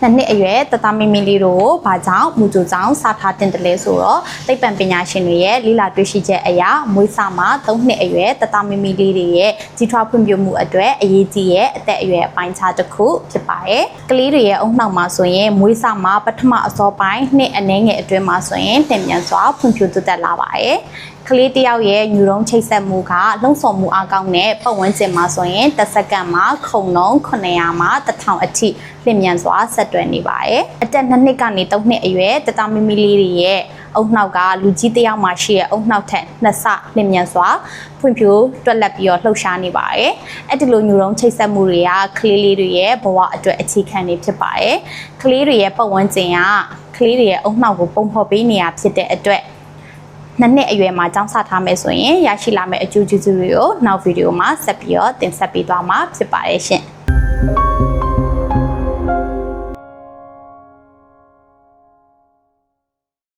နှစ်နှစ်အရွယ်တသားမီမီလေးတို့ကိုဘာကြောင့်မူကြိုကြောင့်စားထားတင်တယ်လဲဆိုတော့သိပ္ပံပညာရှင်တွေရဲ့လေ့လာတွေ့ရှိချက်အရမွေးစာမှာ3နှစ်အရွယ်တသားမီမီလေးတွေရဲ့ကြီးထွားဖွံ့ဖြိုးမှုအတွက်အရေးကြီးရဲ့အသက်အရွယ်အပိုင်းခြားတစ်ခုဖြစ်ပါတယ်။ကလေးတွေရဲ့အုံနှောက်မှာဆိုရင်မွေးစာမှာပထမအစောပိုင်းနှစ်အနည်းငယ်အတွင်းမှာဆိုရင်တင်မြန်စွာဖွံ့ဖြိုးတိုးတက်လာပါတယ်။ ကလေးတစ်ယောက်ရဲ့ညူရုံးချိတ်ဆက်မှုကလှုံ့ဆော်မှုအကောင်းတဲ့ပတ်ဝန်းကျင်မှာဆိုရင်တစ်စက္ကန့်မှာခုံလုံး900မှာ1000အထိလျင်မြန်စွာဆက်တွယ်နေပါတယ်။အသက်2နှစ်ကနေ3နှစ်အရွယ်တသားမီမီလေးတွေရဲ့အုံနှောက်ကလူကြီးတစ်ယောက်မှရှိရဲ့အုံနှောက်ထက်နှစ်ဆလျင်မြန်စွာဖွံ့ဖြိုးတွက်လက်ပြီးတော့လှုပ်ရှားနေပါတယ်။အဲ့ဒီလိုညူရုံးချိတ်ဆက်မှုတွေကကလေးလေးတွေရဲ့ဘဝအတွက်အခြေခံနေဖြစ်ပါတယ်။ကလေးတွေရဲ့ပတ်ဝန်းကျင်ကကလေးတွေရဲ့အုံနှောက်ကိုပုံဖော်ပေးနေရဖြစ်တဲ့အတွက် နှစ်နှစ်အရွယ်မှာကျောင်းဆထားမယ်ဆိုရင်ရရှိလာမယ့်အကျိုးကျေးဇူးတွေကိုနောက်ဗီဒီယိုမှာဆက်ပြီးတော့တင်ဆက်ပေးသွားမှာဖြစ်ပါတယ်ရှင်။